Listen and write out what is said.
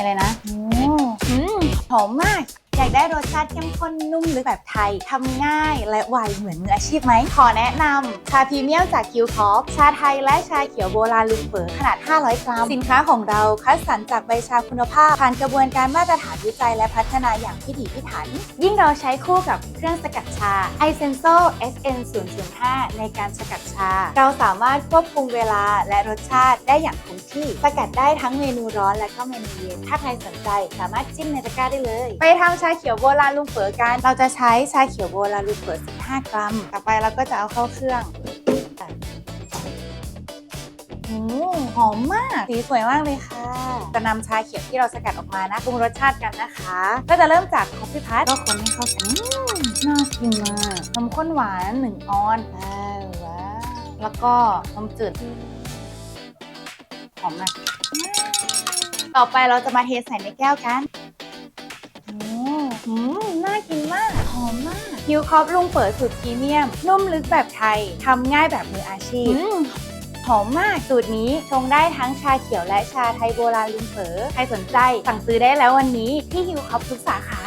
อะไรนะโอ้อืมหอมมาก อยากได้รสชาติเข้มข้นนุ่มลึกแบบไทยทำง่ายและไวเหมือนมืออาชีพไหม ขอแนะนำชาพรีเมียมจากคิวคอฟชาไทยและชาเขียวโบราณลุงเฝอขนาด 500 กรัม สินค้าของเราคัดสรรจากใบชาคุณภาพ ผ่านกระบวนการมาตรฐานวิจัยและพัฒนาอย่างพิถีพิถัน ยิ่งเราใช้คู่กับเครื่องสกัดชา i s e n s o SN 005ในการสกัดชา เราสามารถควบคุมเวลาและรสชาติได้อย่างคงที่ สกัดได้ทั้งเมนูร้อนและก็เมนูเย็นถ้าใครสนใจสามารถจิ้มในตะกร้าได้เลย ไปทำชาเขียวโบราณลุงเฝอกัน เราจะใช้ชาเขียวโบราณลุงเฝอ15 กรัม ต่อไปเราก็จะเอาเข้าเครื่องอืมหอมมาก สีสวยมากเลยค่ะ จะนำชาเขียวที่เราสกัดออกมานะปรุงรสชาติกันนะคะ ก็จะเริ่มจากคอฟฟี่พัทก็คนให้เข้ากันน่ากินมากนมข้นหวานหนึ่งออนว้าวว้าวแล้วก็นมจืดหอมมากต่อไปเราจะมาเทใส่ในแก้วกัน มมากฮิวคอฟลุงเฝอสูตรพรีเมียม นุ่มลึกแบบไทย ทำง่ายแบบมืออาชีพหอมมากสูตรนี้ชงได้ทั้งชาเขียวและชาไทยโบราณลุงเฝอใครสนใจสั่งซื้อได้แล้ววันนี้ที่ฮิวคอฟทุกสาขา